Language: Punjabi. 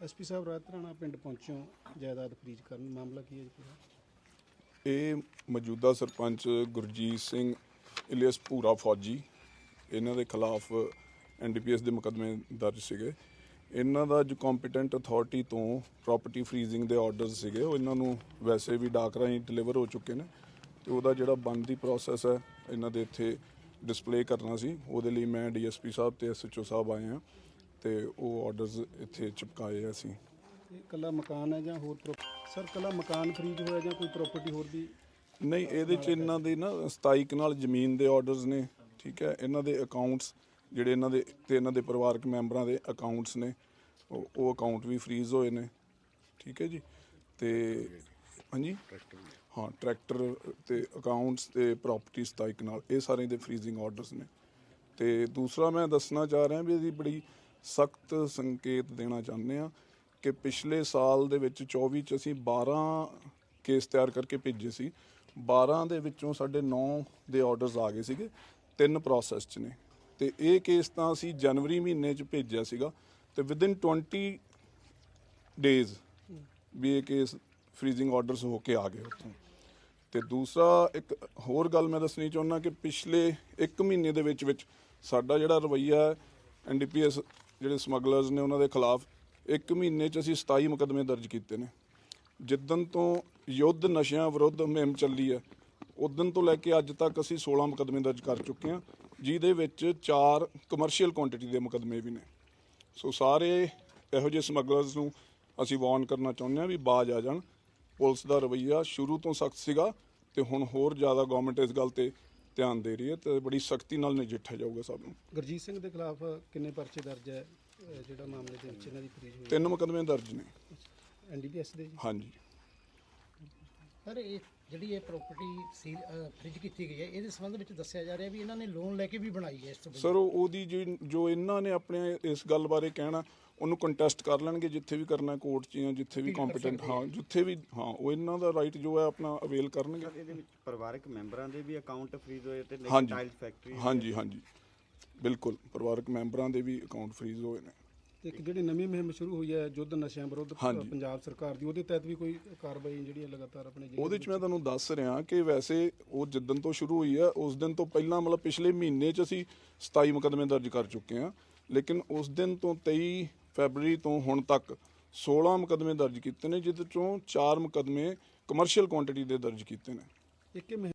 ਐਸਪੀ ਸਾਹਿਬ, ਰਾਤ ਰਾਣਾ ਪਿੰਡ ਪਹੁੰਚੋ ਜਾਇਦਾਦ ਫਰੀਜ਼ ਕਰਨ। ਮਾਮਲਾ ਕੀ ਹੈ ਜੀ ਇਹ ਮੌਜੂਦਾ ਸਰਪੰਚ ਗੁਰਜੀਤ ਸਿੰਘ, ਇਲੀਅਸ ਭੂਰਾ ਫੌਜੀ, ਇਹਨਾਂ ਦੇ ਖਿਲਾਫ ਐਨਡੀਪੀਐਸ ਦੇ ਮੁਕੱਦਮੇ ਦਰਜ ਸੀਗੇ। ਇਹਨਾਂ ਦਾ ਜੋ ਕੰਪੀਟੈਂਟ ਅਥਾਰਟੀ ਤੋਂ ਪ੍ਰਾਪਰਟੀ ਫਰੀਜ਼ਿੰਗ ਦੇ ਆਰਡਰਸ ਸੀਗੇ, ਉਹ ਇਹਨਾਂ ਨੂੰ ਵੈਸੇ ਵੀ ਡਾਕ ਰਾਹੀਂ ਡਿਲੀਵਰ ਹੋ ਚੁੱਕੇ ਨੇ ਤੇ ਉਹਦਾ ਜਿਹੜਾ ਬਣਦੀ ਪ੍ਰੋਸੈਸ ਹੈ, ਇਹਨਾਂ ਦੇ ਇੱਥੇ ਡਿਸਪਲੇ ਕਰਨਾ ਸੀ। ਉਹਦੇ ਲਈ ਮੈਂ ਡੀਐਸਪੀ ਸਾਹਿਬ ਤੇ ਐਸਐਚਓ ਸਾਹਿਬ ਆਏ ਆ ਤੇ ਉਹ ਆਰਡਰਸ ਇੱਥੇ ਚਿਪਕਾਏ ਆ ਅਸੀਂ। ਇਹ ਕੱਲਾ ਮਕਾਨ ਹੈ ਜਾਂ ਹੋਰ ਪ੍ਰੋ- ਸਰ ਕੱਲਾ ਮਕਾਨ ਫਰੀਜ਼ ਹੋਇਆ ਜਾਂ ਕੋਈ ਪ੍ਰਾਪਰਟੀ ਹੋਰ ਵੀ ਨਹੀਂ ਇਹਦੇ ਚ ਇਹਨਾਂ ਦੇ ਨਾ 27 ਕਨਾਲ ਜ਼ਮੀਨ ਦੇ ਆਰਡਰਸ ਨੇ ਠੀਕ ਹੈ? ਇਹਨਾਂ ਦੇ ਅਕਾਊਂਟਸ ਜਿਹੜੇ ਇਹਨਾਂ ਦੇ ਤੇ ਇਹਨਾਂ ਦੇ ਪਰਿਵਾਰਕ ਮੈਂਬਰਾਂ ਦੇ ਅਕਾਊਂਟਸ ਨੇ ਉਹ ਉਹ ਅਕਾਊਂਟ ਵੀ ਫ੍ਰੀਜ਼ ਹੋਏ ਨੇ ਠੀਕ ਹੈ ਜੀ? ਤੇ ਹਾਂਜੀ? ਹਾਂ ਟਰੈਕਟਰ ਤੇ ਅਕਾਊਂਟਸ ਤੇ ਪ੍ਰਾਪਰਟੀ 27 ਕਨਾਲ ਇਹ ਸਾਰੇ ਦੇ ਫ੍ਰੀਜ਼ਿੰਗ ਆਰਡਰਸ ਨੇ। ਤੇ ਦੂਸਰਾ ਮੈਂ ਦੱਸਣਾ ਚਾਹ ਰਿਹਾ ਵੀ ਇਹਦੀ ਬੜੀ ਸਖਤ ਸੰਕੇਤ ਦੇਣਾ ਚਾਹੁੰਦੇ ਆ ਕਿ ਪਿਛਲੇ ਸਾਲ ਦੇ ਵਿੱਚ 24 ਚ ਅਸੀਂ 12 ਕੇਸ ਤਿਆਰ ਕਰਕੇ ਭੇਜੇ ਸੀ। 12 ਦੇ ਵਿੱਚੋਂ ਸਾਡੇ 9 ਦੇ ਆਰਡਰਸ ਆ ਗਏ ਸੀਗੇ, ਤਿੰਨ ਪ੍ਰੋਸੈਸ ਚ ਨੇ। ਤੇ ਇਹ ਕੇਸ ਤਾਂ ਅਸੀਂ ਜਨਵਰੀ ਮਹੀਨੇ ਚ ਭੇਜਿਆ ਸੀਗਾ ਤੇ ਵਿਦਿਨ 20 ਡੇਜ਼ ਵੀ ਇਹ ਕੇਸ ਫ੍ਰੀਜ਼ਿੰਗ ਆਰਡਰਸ ਹੋ ਕੇ ਆ ਗਏ ਉੱਥੋਂ। ਤੇ ਦੂਸਰਾ ਇੱਕ ਹੋਰ ਗੱਲ ਮੈਂ ਦੱਸਣੀ ਚਾਹੁੰਦਾ ਕਿ ਪਿਛਲੇ 1 ਮਹੀਨੇ ਦੇ ਵਿੱਚ ਵਿੱਚ ਸਾਡਾ ਜਿਹੜਾ ਰਵਈਆ ਹੈ ਐਨਡੀਪੀਐਸ ਜਿਹੜੇ ਸਮਗਲਰਸ ਨੇ ਉਹਨਾਂ ਦੇ ਖਿਲਾਫ ਇੱਕ ਮਹੀਨੇ 'ਚ ਅਸੀਂ 27 ਮੁਕੱਦਮੇ ਦਰਜ ਕੀਤੇ ਨੇ। ਜਿੱਦਨ ਤੋਂ ਯੁੱਧ ਨਸ਼ਿਆਂ ਵਿਰੁੱਧ ਮੁਹਿੰਮ ਚੱਲੀ ਹੈ ਉਦੋਂ ਤੋਂ ਲੈ ਕੇ ਅੱਜ ਤੱਕ ਅਸੀਂ 16 ਮੁਕੱਦਮੇ ਦਰਜ ਕਰ ਚੁੱਕੇ ਹਾਂ, ਜਿਹਦੇ ਵਿੱਚ 4 ਕਮਰਸ਼ੀਅਲ ਕੁਆਂਟੀਟੀ ਦੇ ਮੁਕੱਦਮੇ ਵੀ ਨੇ। ਸੋ ਸਾਰੇ ਇਹੋ ਜਿਹੇ ਸਮਗਲਰਸ ਨੂੰ ਅਸੀਂ ਵਾਰਨ ਕਰਨਾ ਚਾਹੁੰਦੇ ਹਾਂ ਵੀ ਬਾਜ ਆ ਜਾਣ। ਪੁਲਿਸ ਦਾ ਰਵੱਈਆ ਸ਼ੁਰੂ ਤੋਂ ਸਖਤ ਸੀਗਾ ਤੇ ਹੁਣ ਹੋਰ ਜ਼ਿਆਦਾ ਗਵਰਨਮੈਂਟ ਇਸ ਗੱਲ ਤੇ ਧਿਆਨ ਦੇ ਰਹੀ ਹੈ ਤੇ ਬੜੀ ਸਖਤੀ ਨਾਲ ਨਜਿੱਠਿਆ ਜਾਊਗਾ ਸਭ ਨੂੰ। ਗੁਰਜੀਤ ਸਿੰਘ ਦੇ ਖਿਲਾਫ ਕਿੰਨੇ ਪਰਚੇ ਦਰਜ ਹੈ? ਅਹ ਜਿਹੜਾ ਮਾਮਲੇ ਦੇ ਵਿੱਚ ਇਹਨਾਂ ਦੀ ਫਰੀਜ਼ ਹੋਈ ਤਿੰਨ ਮੁਕੱਦਮੇ ਦਰਜ ਨੇ। ਐਨਡੀਪੀਐਸ ਦੇ ਜੀ? ਹਾਂਜੀ। ਸਰ ਇਹ ਜਿਹੜੀ ਇਹ ਪ੍ਰਾਪਰਟੀ ਸੀਲ ਫ੍ਰਿਜ ਕੀਤੀ ਗਈ ਹੈ ਇਹਦੇ ਸੰਬੰਧ ਵਿੱਚ ਦੱਸਿਆ ਜਾ ਰਿਹਾ ਵੀ ਇਹਨਾਂ ਨੇ ਲੋਨ ਲੈ ਕੇ ਵੀ ਬਣਾਈ ਹੈ ਇਸ ਤੋਂ ਸਰ ਉਹ- ਉਹਦੀ ਜੋ ਇਹਨਾਂ ਨੇ ਆਪਣੇ ਇਸ ਗੱਲ ਬਾਰੇ ਕਹਿਣਾ ਉਹਨੂੰ ਕੰਟੈਸਟ ਕਰ ਲੈਣਗੇ ਜਿੱਥੇ ਵੀ ਕਰਨਾ ਕੋਰਟ 'ਚ ਜਾਂ ਜਿੱਥੇ ਵੀ ਕੰਪੀਟੈਂਟ ਹਾਂ ਜਿੱਥੇ ਵੀ ਹਾਂ ਉਹ ਇਹਨਾਂ ਦਾ ਰਾਈਟ ਜੋ ਹੈ ਆਪਣਾ ਅਵੇਲ ਕਰਨਗੇ। ਇਹਦੇ ਵਿੱਚ ਪਰਿਵਾਰਕ ਮੈਂਬਰਾਂ ਦੇ ਵੀ ਅਕਾਊਂਟ ਫ੍ਰੀਜ਼ ਹੋਏ ਤੇ ਟਾਈਲ ਫੈਕਟਰੀ ਹਾਂਜੀ ਹਾਂਜੀ। ਬਿਲਕੁਲ ਪਰਿਵਾਰਕ ਮੈਂਬਰਾਂ ਦੇ ਵੀ ਅਕਾਊਂਟ ਫ੍ਰੀਜ਼ ਹੋਏ ਨੇ। ਤੇ ਇੱਕ ਜਿਹੜੀ ਨਵੀਂ ਮੁਹਿੰਮ ਸ਼ੁਰੂ ਹੋਈ ਹੈ ਯੁੱਧ ਨਸ਼ਿਆਂ ਵਿਰੁੱਧ ਹਾਂਜੀ। ਪੰਜਾਬ ਸਰਕਾਰ ਦੀ ਉਹਦੇ ਤਹਿਤ ਵੀ ਕੋਈ ਕਾਰਵਾਈ ਜਿਹੜੀ ਹੈ ਲਗਾਤਾਰ ਆਪਣੇ ਜ਼ਿਲ੍ਹੇ ਉਹਦੇ ਚ ਮੈਂ ਤੁਹਾਨੂੰ ਦੱਸ ਰਿਹਾ ਕਿ ਵੈਸੇ ਉਹ ਜਿੱਦਨ ਤੋਂ ਸ਼ੁਰੂ ਹੋਈ ਹੈ ਉਸ ਦਿਨ ਤੋਂ ਪਹਿਲਾਂ ਮਤਲਬ ਪਿਛਲੇ ਮਹੀਨੇ ਚ ਅਸੀਂ 27 ਮੁਕੱਦਮੇ ਦਰਜ ਕਰ ਚੁੱਕੇ ਹਾਂ ਲੇਕਿਨ ਉਸ ਦਿਨ ਤੋਂ 23 ਫੈਬਰਵਰੀ ਤੋਂ ਹੁਣ ਤੱਕ 16 ਮੁਕੱਦਮੇ ਦਰਜ ਕੀਤੇ ਨੇ ਜਿਹਦੇ ਚੋਂ 4 ਮੁਕੱਦਮੇ ਕਮਰਸ਼ੀਅਲ ਕੁਆਂਟੀਟੀ ਦੇ ਦਰਜ ਕੀਤੇ ਨੇ ਇੱਕ ਇਹ ਮੁਹਿੰਮ